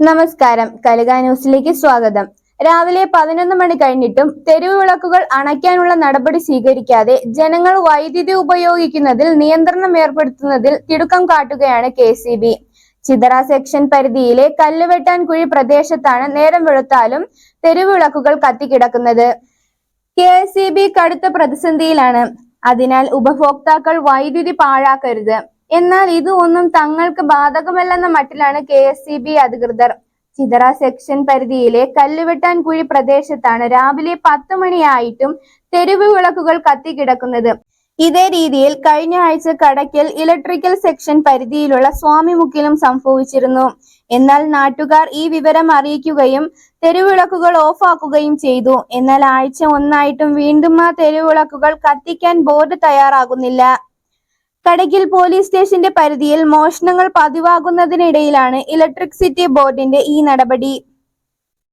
നമസ്കാരം. കലിക ന്യൂസിലേക്ക് സ്വാഗതം. രാവിലെ പതിനൊന്ന് മണി കഴിഞ്ഞിട്ടും തെരുവ് വിളക്കുകൾ അണയ്ക്കാനുള്ള നടപടി സ്വീകരിക്കാതെ ജനങ്ങൾ വൈദ്യുതി ഉപയോഗിക്കുന്നതിൽ നിയന്ത്രണം ഏർപ്പെടുത്തുന്നതിൽ തിടുക്കം കാട്ടുകയാണ് K C B. Chithara section പരിധിയിലെ കല്ലുവെട്ടാൻ കുഴി പ്രദേശത്താണ് നേരം വെളുത്താലും തെരുവ് വിളക്കുകൾ കത്തിക്കിടക്കുന്നത്. കെ ഇ ബി കടുത്ത പ്രതിസന്ധിയിലാണ്. അതിനാൽ ഉപഭോക്താക്കൾ വൈദ്യുതി പാഴാക്കരുത്. എന്നാൽ ഇത് ഒന്നും തങ്ങൾക്ക് ബാധകമല്ലെന്ന മട്ടിലാണ് കെ എസ് സി ബി അധികൃതർ. ചിതറ സെക്ഷൻ പരിധിയിലെ കല്ലുവെട്ടാൻ കുഴി പ്രദേശത്താണ് രാവിലെ പത്ത് മണിയായിട്ടും തെരുവ് വിളക്കുകൾ കത്തിക്കിടക്കുന്നത്. ഇതേ രീതിയിൽ കഴിഞ്ഞ ആഴ്ച കടയ്ക്കൽ ഇലക്ട്രിക്കൽ സെക്ഷൻ പരിധിയിലുള്ള സ്വാമിമുക്കിലും സംഭവിച്ചിരുന്നു. എന്നാൽ നാട്ടുകാർ ഈ വിവരം അറിയിക്കുകയും തെരുവിളക്കുകൾ ഓഫാക്കുകയും ചെയ്തു. എന്നാൽ ആഴ്ച ഒന്നായിട്ടും വീണ്ടും ആ തെരുവിളക്കുകൾ കത്തിക്കാൻ ബോർഡ് തയ്യാറാകുന്നില്ല. കടയ്ക്കൽ പോലീസ് സ്റ്റേഷന്റെ പരിധിയിൽ മോഷണങ്ങൾ പതിവാകുന്നതിനിടയിലാണ് ഇലക്ട്രിസിറ്റി ബോർഡിന്റെ ഈ നടപടി.